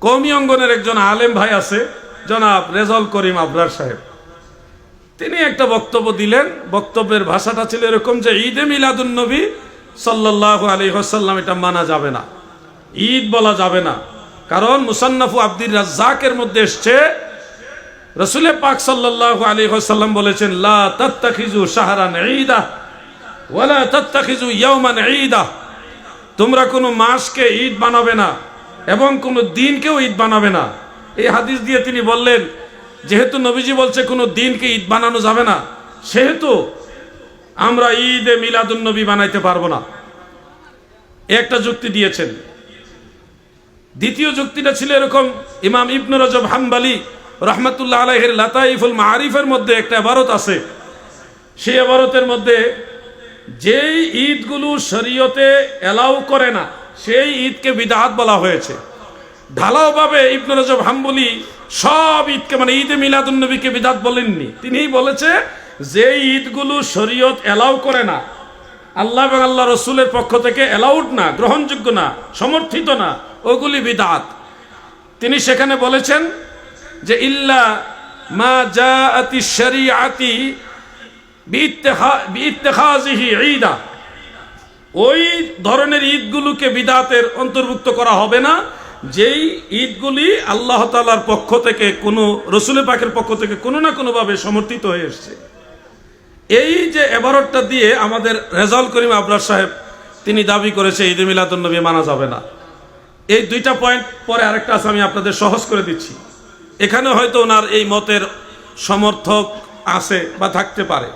কৌমি অঙ্গনের একজন আলেম ভাই আছে, জনাব রেজল করিম আবরার সাহেব। তিনি একটা বক্তব্য দিলেন, বক্তব্যের ভাষাটা ছিল এরকম যে, ঈদে মিলাদুন নবী সাল্লাহ আলী হাসাল্লাম এটা মানা যাবে না। ঈদ বলা যাবে না। কারণ মুসান্নাফু আব্দুর রাজ্জাকের মধ্যে এসছে, রসুলের পাক সাল্লাহ আলী হাসাল্লাম বলেছেন, লা তাত্তাখিজু শাহরান ঈদা ওয়ালা তাত্তাখিজু ইয়াওমান ঈদা। তোমরা কোনো মাসকে ঈদ বানাবে না। এবং কোনো দিনকেও ঈদ বানাবে না। এই হাদিস দিয়ে তিনি বললেন, যেহেতু নবীজি বলছে কোনো দিনকে ঈদ বানানো যাবে না, সেহেতু আমরা ঈদে মিলাদুন নবী বানাইতে পারব না। একটা যুক্তি দিয়েছেন। দ্বিতীয় যুক্তিটা ছিল এরকম, ইমাম ইবনু রজব হাম্বালি রহমতুল্লাহ আলাইহের লাতাইফুল মারিফের মধ্যে একটা আবারত আছে। সেই আবারতের মধ্যে যেই ঈদগুলো শরীয়তে এলাও করে না সেই ঈদকে বিদাহাত বলা হয়েছে। ঢালাওভাবে ইবনু রজব হাম্বলি সব ঈদকে মানে ঈদে মিলাদুন্নবীকে বিদাত বলেননি। তিনিই বলেছে, যে ঈদগুলো শরীয়ত এলাও করে না, আল্লাহ এবং আল্লাহ রসুলের পক্ষ থেকে এলাউড না, গ্রহণযোগ্য না, সমর্থিত না, ওগুলি বিদাত তিনি সেখানে বলেছেন যে, ইল্লা মা যা আতি বিইত্তেখাজিহি ঈদা। ওই ধরনের ঈদগুলোকে বিদাতের অন্তর্ভুক্ত করা হবে না। যেই ঈদগুলি আল্লাহ তালার পক্ষ থেকে কোনো, রসুলের পাকের পক্ষ থেকে কোনো না কোনোভাবে সমর্থিত হয়ে এসছে। এই যে এবারটা দিয়ে আমাদের রেজাল করিম আবরার সাহেব তিনি দাবি করেছে, ঈদ মিলাদুন্নবী মানা যাবে না। এই দুইটা পয়েন্ট পরে আরেকটা আছে, আমি আপনাদের সহজ করে দিচ্ছি। এখানে হয়তো ওনার এই মতের সমর্থক আছে বা থাকতে পারে।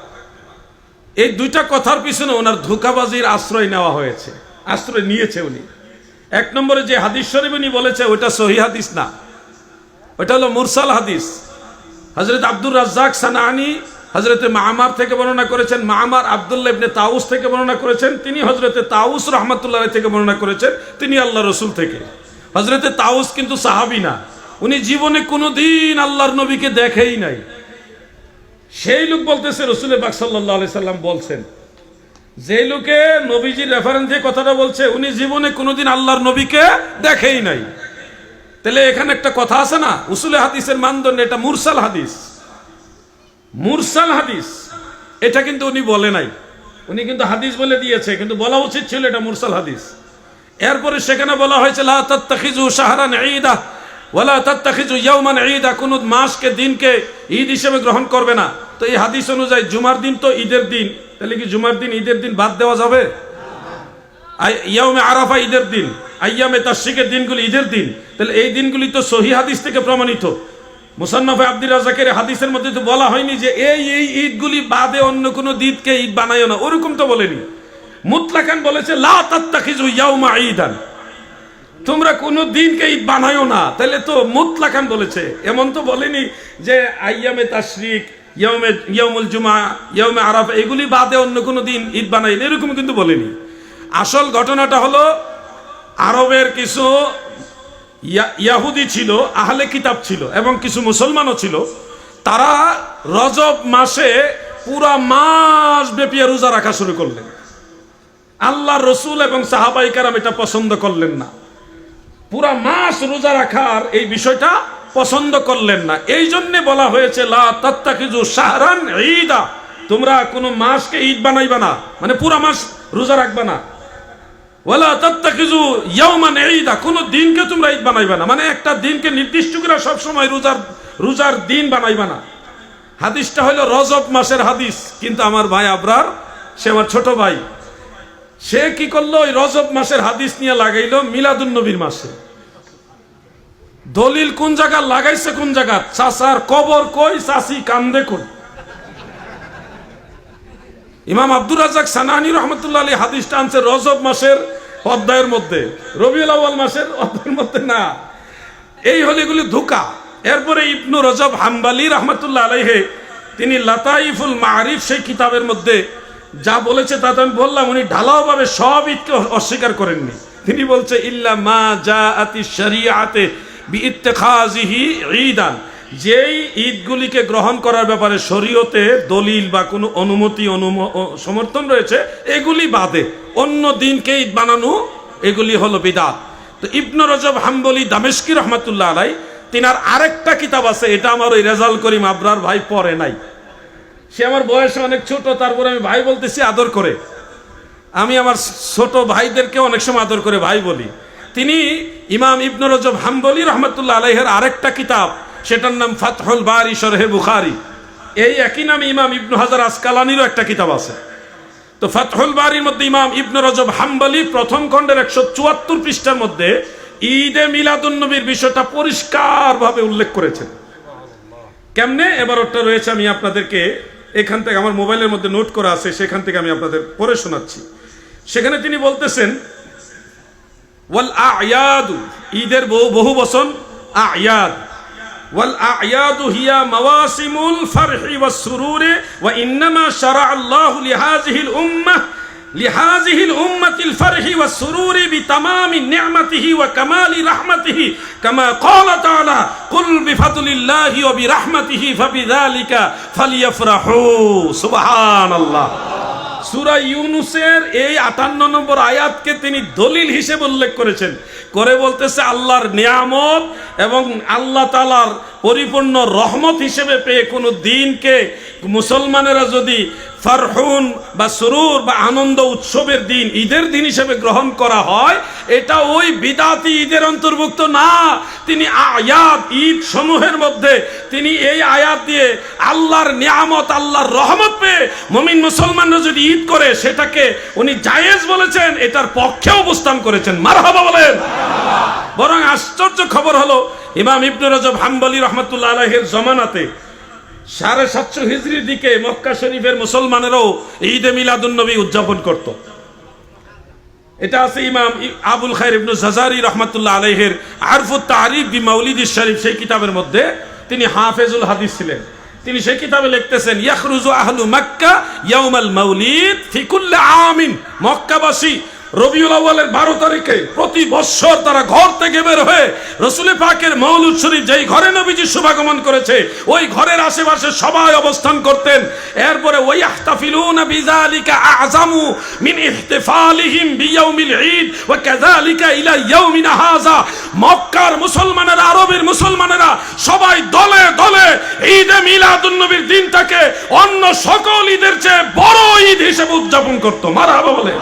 এই দুইটা কথার পিছনে ওনার ধোকাবাজির আশ্রয় নেওয়া হয়েছে, আশ্রয় নিয়েছে উনি। এক নম্বরে যে হাদিস শরীফ উনি বলেছে ওটা সহি হাদিস না। ওটা হলো মুরসাল হাদিস। হজরত আব্দুর রাজ্জাক সানানি হজরতে মামার থেকে বর্ণনা করেছেন, মামার আবদুল্লাহ ইবনে তাউস থেকে বর্ণনা করেছেন, তিনি হজরতে তাউস রহমতুল্লাহ থেকে বর্ণনা করেছেন, তিনি আল্লাহ রসুল থেকে। হজরতে তাউস কিন্তু সাহাবি না। উনি জীবনে কোনো দিন আল্লাহর নবীকে দেখেই নাই। সেই লোক বলতেছে, রসুলের বাক সাল্লাহ সাল্লাম বলছেন যে লোকে নবীজির রেফারেন্স যে কথাটা বলছে, উনি জীবনে কোনোদিন আল্লাহর নবীকে দেখেই নাই। তাহলে এখানে একটা কথা আছে না? উসুলে হাদিসের মানদণ্ড এটা মুরসাল হাদিস। মুরসাল হাদিস। এটা কিন্তু উনি বলে নাই। উনি কিন্তু হাদিস বলে দিয়েছে, কিন্তু বলা উচিত ছিল এটা মুরসাল হাদিস। এরপরে সেখানে বলা হয়েছে ওয়ালা তাত্তাখিজু ইয়াওমান ঈদা, কোন মাসকে, দিনকে ঈদ হিসেবে গ্রহণ করবে না। তো এই হাদিস অনুযায়ী জুমার দিন তো ঈদের দিন। তাহলে কি জুমার দিন ঈদের দিন বাদ দেওয়া যাবে? ইয়াউমে আরাফা ঈদের দিন, আইয়ামে তাশরিকের দিনগুলি ঈদের দিন। তাহলে এই দিনগুলি তো সহি হাদিস থেকে প্রমাণিত। মুসান্নফে আব্দুর রাজাকের হাদিসের মধ্যে তো বলা হয়নি যে এই এই ঈদগুলি বাদে অন্য কোনো ঈদকে ঈদ বানায়ও না। ওরকম তো বলেনি। মুতলাকান বলেছে, লা তাত্তাখিজু ইয়াউমা ঈদান। তোমরা কোনো দিনকে ঈদ বানায়ও না। তাহলে তো মুতলাকান বলেছে। এমন তো বলেনি যে আইয়ামে তাশরিক ইয়মে ইয়মুল জুমা ইয়মে আরাফ এগুলি বাদে অন্য কোনো দিন ঈদ বানাই না, এরকম কিন্তু বলেনি। আসল ঘটনাটা হলো আরবের কিছু ইয়াহুদি ছিল আহলে কিতাব ছিল এবং কিছু মুসলমানও ছিল। তারা রজব মাসে পুরা মাস ব্যাপী রোজা রাখা শুরু করলেন। আল্লাহ রসুল এবং সাহাবাই কারাম এটা পছন্দ করলেন না। পুরা মাস রোজা রাখার এই বিষয়টা পছন্দ করলেন না। এই জন্য বলা হয়েছে, লা তোমরা কোনো মাসকে ঈদ বানাইবা না। মানে পুরা মাস রোজা রাখবা না। কোন দিনকে তোমরা ঈদ না। মানে একটা দিনকে নির্দিষ্ট করে রোজার রোজার দিন না। হাদিসটা হাদিস। কিন্তু আমার ভাই আবরার, সে আমার ছোট ভাই। সে কি করল? ওই রজব মাসের হাদিস নিয়ে লাগাইলো মিলাদুন নবীর মাসে। দলিল কোন জায়গা লাগাইছে কোন জায়গা? চাচার কবর কই? চাচি কান্দে কই? ইমাম আব্দুর রাজাক সানানি রহমতুল্লাহ আলী হাদিসটা আনছে রজব মাসের অধ্যায়ের মধ্যে। রবিউল আউয়াল মাসের অধ্যায়ের মধ্যে না। এই হলে এগুলি ধোকা। এরপরে ইবনু রজব হাম্বালি রহমতুল্লাহ আলাইহে, তিনি লাতাইফুল মারিফ সেই কিতাবের মধ্যে যা বলেছে তা তো আমি বললাম, উনি ঢালাওভাবে সব ঈদকে অস্বীকার করেননি। তিনি বলছে, ইল্লা মা যা আতি শরিয়াতে ঈদান। যেই ঈদগুলিকে গ্রহণ করার ব্যাপারে শরীয়তে দলিল বা কোনো অনুমতি, অনুম সমর্থন রয়েছে, এগুলি বাদে। অন্য দিনকে ঈদ বানানো, এগুলি হলো বিদাত। তো ইবনু রজব হাম্বলি, দামেশকি রহমাতুল্লাহ আলাই, তিনার আরেকটা কিতাব আছে, এটা আমার ওই রেজাল করিম আবরার ভাই পড়ে নাই। সে আমার বয়সে অনেক ছোট, তারপরে আমি ভাই বলতেছি, আদর করে। আমি আমার ছোট ভাইদেরকে অনেক সময় আদর করে ভাই বলি। তিনি ইমাম ইবনু রজব হাম্বলি রহমতুল্লাহ আলাইহের আরেকটা কিতাব, সেটার নাম ফাতহুল বারি শরহে বুখারি। এই একই নামে ইমাম ইবনু হাজার আসকালানিরও একটা কিতাব আছে। তো ফাতহুল বারির মধ্যে ইমাম ইবনু রজব হাম্বলি প্রথম খণ্ডের একশো চুয়াত্তর পৃষ্ঠার মধ্যে ঈদে মিলাদুন্নবীর বিষয়টা পরিষ্কারভাবে উল্লেখ করেছেন। কেমনে? এবার ওটা রয়েছে আমি আপনাদেরকে এখান থেকে আমার মোবাইলের মধ্যে নোট করা আছে, সেখান থেকে আমি আপনাদের পড়ে শোনাচ্ছি। সেখানে তিনি বলতেছেন, ওয়াল আয়াদু, ঈদের বহু বহু বসন আয়াদ। ওয়াল আয়াদু হিয়া মাওয়াসিমুল ফারহি ওয়াস সুরুরি, ওয়া ইন্নামা শারা আল্লাহু লিহাযিহিল উম্মাহ। لهذه الأمة الفرح والسرور بتمام نعمته وكمال رحمته كما قال تعالى قل بفضل الله وبرحمته فبذلك فليفرحوا سبحان الله সুরা ইউনুসের এই আটান্ন নম্বর আয়াতকে তিনি দলিল হিসেবে উল্লেখ করেছেন করে বলতেছে আল্লাহর নিয়ামত এবং আল্লাহ তালার পরিপূর্ণ রহমত হিসেবে পেয়ে কোনো দিনকে মুসলমানেরা যদি ফারহুন বা সুরুর বা আনন্দ উৎসবের দিন, ঈদের দিন হিসেবে গ্রহণ করা হয়, এটা ওই বিদাতি ঈদের অন্তর্ভুক্ত না। তিনি আয়াত, ঈদ সমূহের মধ্যে তিনি এই আয়াত দিয়ে আল্লাহর নিয়ামত, আল্লাহর রহমত পেয়ে মমিন মুসলমানরা যদি ঈদ করে, সেটাকে উনি জায়েজ বলেছেন, এটার পক্ষে অবস্থান করেছেন। মারহাবা বলেন। বরং আশ্চর্য খবর হলো ইমাম ইবনু রজব হাম্বলি রহমতুল্লাহ আলহের জমানাতে সাড়ে সাতশো হিজড়ির দিকে মক্কা শরীফের মুসলমানেরাও ঈদে মিলাদুন নবী উদযাপন করত। এটা আছে ইমাম আবুল খাইর ইবনু জাজারি রহমতুল্লাহ আলহের আরফুত তারিফ বি মাউলিদি শরীফ, সেই কিতাবের মধ্যে তিনি হাফেজুল হাদিস ছিলেন। তিনি সেই কিতাবে লিখতেছেন, ইয়াখরুজু আহলু মক্কা ইয়াউমাল মাউলিদ ফি কুল্লি আমিন। মক্কাবাসী রবিউল আউয়ালের বারো তারিখে প্রতি বৎসর তারা ঘর থেকে বের হয়ে রসুলের পাকের মৌলুদ শরীফ যেই ঘরে নবীজি শুভাগমন করেছে, ওই ঘরের আশেপাশে সবাই অবস্থান করতেন। এরপরে ওই আহতাফিলুনা বিযালিকা আযামু মিন ইহতিফালিহিম বিয়াউমিল ঈদ ওয়া কাযালিকা ইলা ইয়াউমিনা হাযা। মক্কার মুসলমানেরা, আরবের মুসলমানেরা সবাই দলে দলে ঈদে মিলাদুন নবীর দিনটাকে অন্য সকল ঈদের চেয়ে বড় ঈদ হিসেবে উদযাপন করত। মারহাবা বলে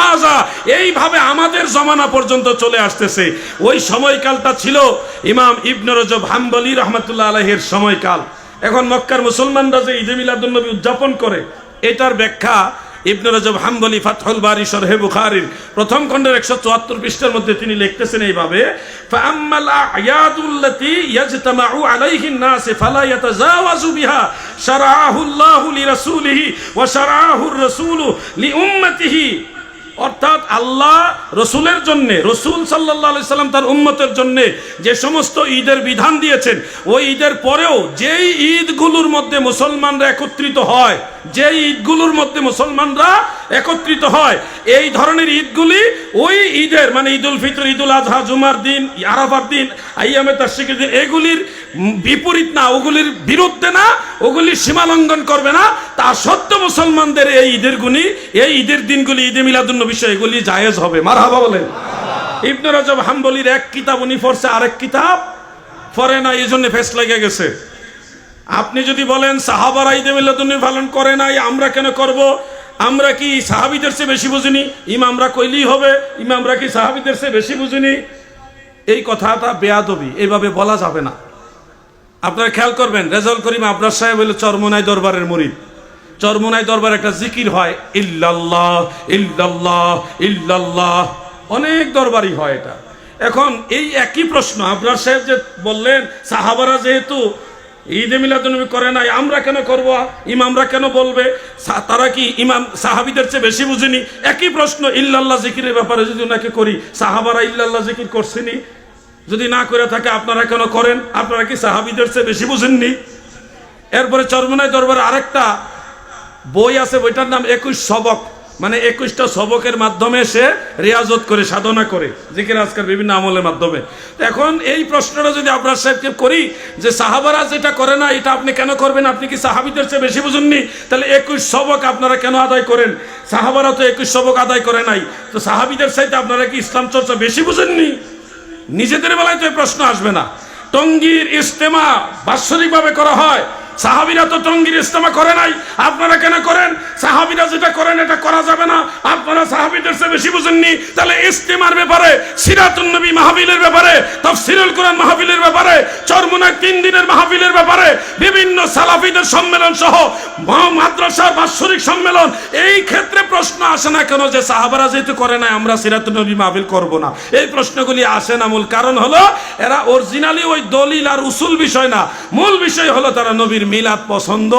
হাযা। এইভাবে আমাদের জমানা পর্যন্ত চলে আসতেছে। ওই সময়কালটা ছিল ইমাম ইবনে রজব হাম্বলি রহমাতুল্লাহ আলাইহির সময়কাল। এখন মক্কার মুসলমানরা যে ঈদে মিলাদুন্নবী উদযাপন করে, এটার ব্যাখ্যা ইবনে রজব হাম্বলি ফাতহুল বারি শরহে বুখারীর প্রথম খণ্ডের 174 পৃষ্ঠার মধ্যে তিনি লিখতেছেন এইভাবে, ফাআম্মাল আয়াদুল্লাতী ইয়াজতামাউ আলাইহি নাস ফালা ইয়াতাজাওয়াজু বিহা শারাআহু আল্লাহু লিরাসূলিহি ওয়া শারাআহুর রাসূলু লিউম্মতিহি অর্থাৎ আল্লাহ রসুলের জন্য, রসুল সাল্লাহ সাল্লাম তার উম্মতের জন্য যে সমস্ত ঈদের বিধান দিয়েছেন, ওই ঈদের পরেও যেই ঈদগুলোর মধ্যে মুসলমানরা একত্রিত হয় যে ঈদগুলোর মধ্যে মুসলমানরা একত্রিত হয়, এই ধরনের ঈদগুলি ওই ঈদের মানে ঈদুল ফিতর, ঈদুল আজহা, জুমার দিন, আরাফার দিন, আইয়ামে তাশরিকের দিন, এগুলির বিপরীত না, ওগুলির বিরুদ্ধে না ওগুলির সীমা লঙ্ঘন করবে না। তা সত্ত্বেও মুসলমানদের এই ঈদের গুণী, এই ঈদের দিনগুলি, ঈদে মিলাদুন্ন বিষয় এগুলি জায়েজ হবে। মারহাবা বলেন। ইবনে রজব হাম্বলির এক কিতাব, উনি পড়ছে আরেক কিতাব। পড়ে না এই জন্য ফেস লেগে গেছে। আপনি যদি বলেন, সাহাবারা ঈদে মিলাদুন্নবী পালন করে নাই, আমরা কেন করব? আমরা কি সাহাবিদের চেয়ে বেশি বুঝিনি? ইমামরা কইলেই হবে, ইমামরা কি সাহাবিদের চেয়ে বেশি বুঝিনি? এই কথাটা বেয়াদবি এইভাবে বলা যাবে না। আপনারা খেয়াল করবেন, রেজাউল করিম আবরার সাহেব হলো চরমোনাই দরবারের মুরিদ। চরমোনাই দরবার একটা জিকির হয়, ইল্লাল্লাহ ইল্লাল্লাহ ইল্লাল্লাহ। অনেক দরবারই হয় এটা। এখন এই একই প্রশ্ন, আবরার সাহেব যে বললেন, সাহাবারা যেহেতু ঈদে মিলাদুনবী করে নাই, আমরা কেন করব? ইমামরা কেন বলবে? তারা কি ইমাম সাহাবিদের চেয়ে বেশি বুঝিনি? একই প্রশ্ন, ইল্লাল্লাহ জিকিরের ব্যাপারে যদি ওনাকে করি, সাহাবারা ইল্লাল্লাহ জিকির করছেনি যদি না করে থাকে, আপনারা কেন করেন? আপনারা কি সাহাবিদের চেয়ে বেশি বুঝেননি? এরপরে চরমনাই দরবারে আরেকটা বই আছে, বইটার নাম একুশ সবক। মানে একুশটা সবকের মাধ্যমে সে রিয়াজত করে, সাধনা করে। জিকির আজকাল বিভিন্ন আমলের মাধ্যমে। এখন এই প্রশ্নটা যদি আপনার সাহেবকে করি, যে সাহাবারা যেটা করে না, এটা আপনি কেন করবেন? আপনি কি সাহাবিদের চেয়ে বেশি বুঝুননি? তাহলে একুশ সবক আপনারা কেন আদায় করেন? সাহাবারা তো একুশ সবক আদায় করে নাই। তো সাহাবিদের সাথে আপনারা কি ইসলাম চর্চা বেশি বুঝেননি? নিজেদের বেলায় তো এই প্রশ্ন আসবে না। টঙ্গীর ইজতেমা বাৎসরিকভাবে করা হয়। সাহাবিরা তো টঙ্গীর ইস্তেমা করে নাই। আপনারা কেন করেন? সাহাবিরা যেটা করেন, এটা করা যাবে না। আপনারা সাহাবিদের চেয়ে বেশি বুঝেননি। তাহলে ইস্তেমার ব্যাপারে, সিরাতুন নবী মাহফিলের ব্যাপারে, তাফসিরুল কোরআন মাহফিলের ব্যাপারে, চরমুনায় তিন দিনের মাহফিলের ব্যাপারে, বিভিন্ন সালাফিদের সম্মেলন সহ মাদ্রাসার বাৎসরিক সম্মেলন, এই ক্ষেত্রে প্রশ্ন আসে না কেন যে সাহাবারা যেহেতু করে না আমরা সিরাতুন নবী মাহফিল করব না? এই প্রশ্নগুলি আসে না। মূল কারণ হলো, এরা অরিজিনালি ওই দলিল আর উসুল বিষয় না। মূল বিষয় হলো তারা নবীর নবীর মিলাদ পছন্দ?